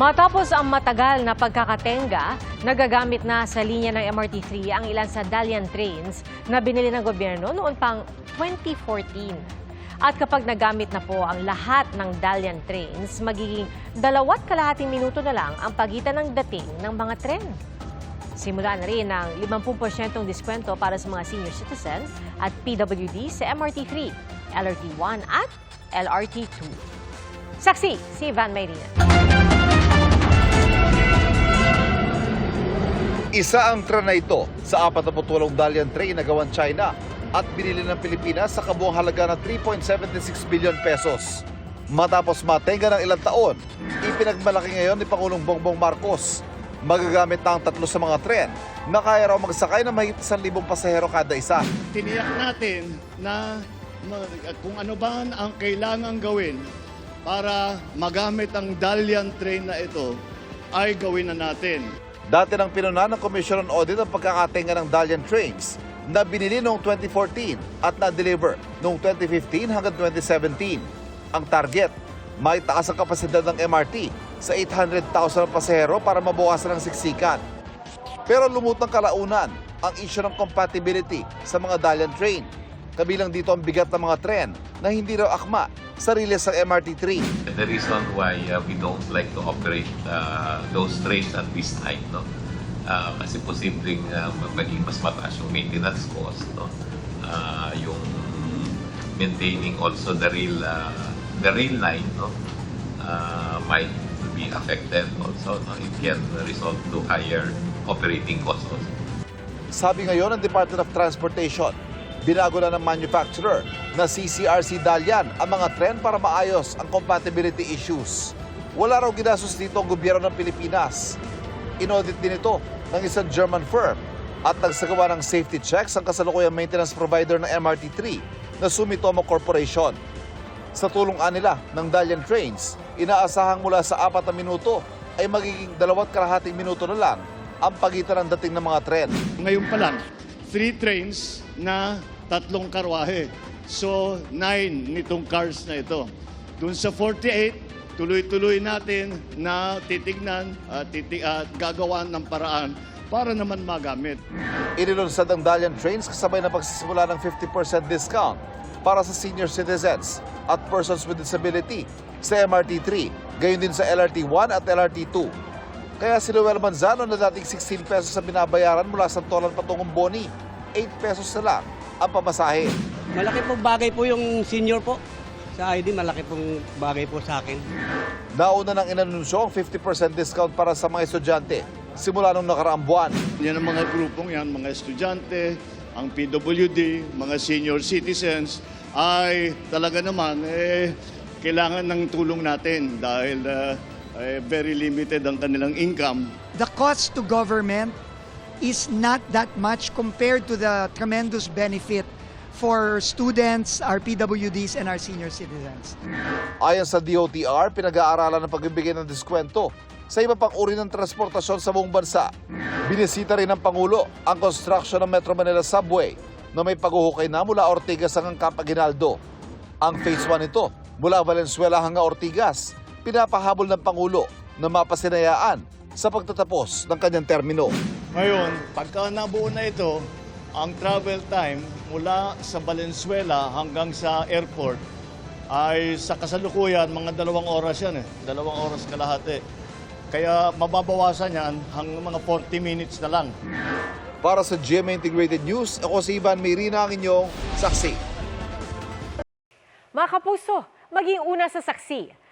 Matapos ang matagal na pagkakatenga, nagagamit na sa linya ng MRT3 ang ilan sa Dalian trains na binili ng gobyerno noon pang 2014. At kapag nagamit na po ang lahat ng Dalian trains, magiging dalawat kalahating minuto na lang ang pagitan ng dating ng mga tren. Simula na rin ang 50% diskwento para sa mga senior citizens at PWD sa MRT3, LRT1 at LRT2. Saksi, si Van Mayrina. Isa ang tren na ito sa 48 Dalian train na gawan China at binili ng Pilipinas sa kabuang halaga ng 3.76 billion pesos. Matapos matenga ng ilang taon, ipinagmalaki ngayon ni Pangulong Bongbong Marcos. Magagamit na ang tatlo sa mga tren na kaya raw magsakay ng mahigit 1,000 pasahero kada isa. tiniyak natin na kung ano ba ang kailangan gawin para magamit ang Dalian train na ito ay gawin na natin. Dati nang pinuna ng Commission on Audit ang pagkakatenga ng Dalian trains na binili noong 2014 at na-deliver noong 2015 hanggang 2017. Ang target, may taas ang kapasidad ng MRT sa 800,000 pasahero para mabawasan ang siksikan. Pero lumutang kalaunan ang issue ng compatibility sa mga Dalian train. Kabilang dito ang bigat ng mga tren na hindi raw akma sa riles ng MRT3. The reason why uh, we don't like to operate uh, those trains at this time, no? Uh, kasi posibleng uh, maging mas mataas yung maintenance cost, no? Uh, yung maintaining also the rail, uh, the rail line, no? Uh, might be affected also, no? It can result to higher operating costs also. Sabi ngayon ng Department of Transportation, binago na ng manufacturer na CCRC Dalian ang mga tren para maayos ang compatibility issues. Wala raw ginastos dito ang gobyerno ng Pilipinas. Inaudit din ito ng isang German firm at nagsagawa ng safety checks ang kasalukuyang maintenance provider ng MRT3 na Sumitomo Corporation. Sa tulong nila ng Dalian Trains, inaasahang mula sa apat na minuto ay magiging dalawat kalahating minuto na lang ang pagitan ng dating ng mga tren. Ngayon pa lang, three trains na tatlong karwahe. So, nine nitong cars na ito. Doon sa 48, tuloy-tuloy natin na titignan at titi- at gagawan ng paraan para naman magamit. Inilunsad ang Dalian Trains kasabay na pagsisimula ng 50% discount para sa senior citizens at persons with disability sa MRT3, gayon din sa LRT1 at LRT2. Kaya si Luel Manzano na dating 16 pesos sa binabayaran mula sa Tolan patungong Boni, 8 pesos na lang ang pamasahe. Malaki pong bagay po yung senior po. Sa ID, malaki pong bagay po sa akin. Nauna nang inanunsyo ang 50% discount para sa mga estudyante simula nung nakaraang buwan. Yan ang mga grupong yan, mga estudyante, ang PWD, mga senior citizens, ay talaga naman, eh, kailangan ng tulong natin dahil uh, eh, very limited ang kanilang income. the cost to government is not that much compared to the tremendous benefit for students, our PWDs, and our senior citizens. Ayon sa DOTR, pinag-aaralan ng pagbibigay ng diskwento sa iba pang uri ng transportasyon sa buong bansa. Binisita rin ng Pangulo ang construction ng Metro Manila Subway na may paghuhukay na mula Ortigas hanggang Camp Aguinaldo. Ang phase 1 nito mula Valenzuela hanggang Ortigas, pinapahabol ng Pangulo na mapasinayaan sa pagtatapos ng kanyang termino. Ngayon, pagka nabuo na ito, ang travel time mula sa Valenzuela hanggang sa airport ay sa kasalukuyan mga dalawang oras yan eh. Dalawang oras kalahati. Kaya mababawasan yan hanggang mga 40 minutes na lang. Para sa GMA Integrated News, ako si Ivan Mayrina ang inyong saksi. Mga kapuso, maging una sa saksi.